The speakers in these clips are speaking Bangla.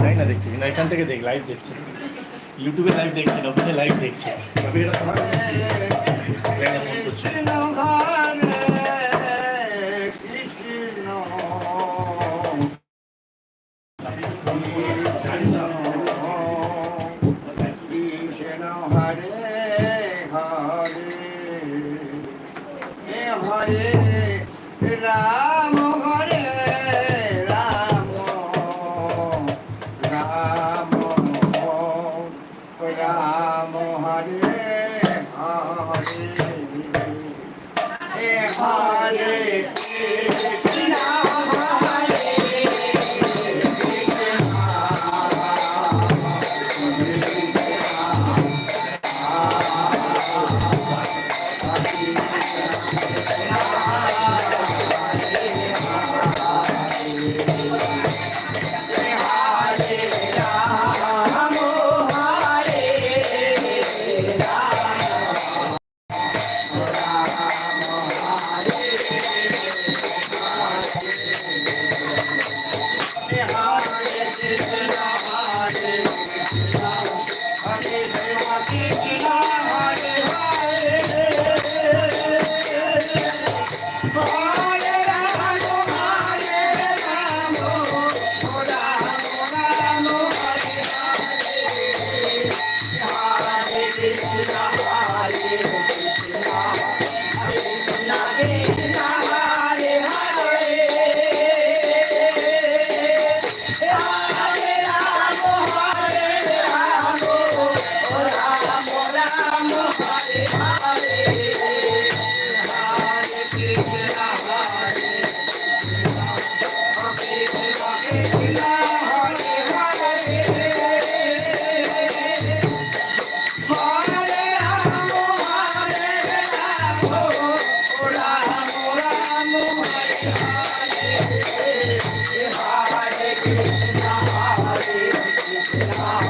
তাই না দেখছি, না, এখান থেকে দেখ লাইভ দেখছি। ইউটিউবে লাইভ দেখছি না ওখানে লাইভ দেখছি। ফোন করছে। হরে হরে হরে 谢谢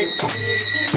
すいません。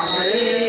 Amen.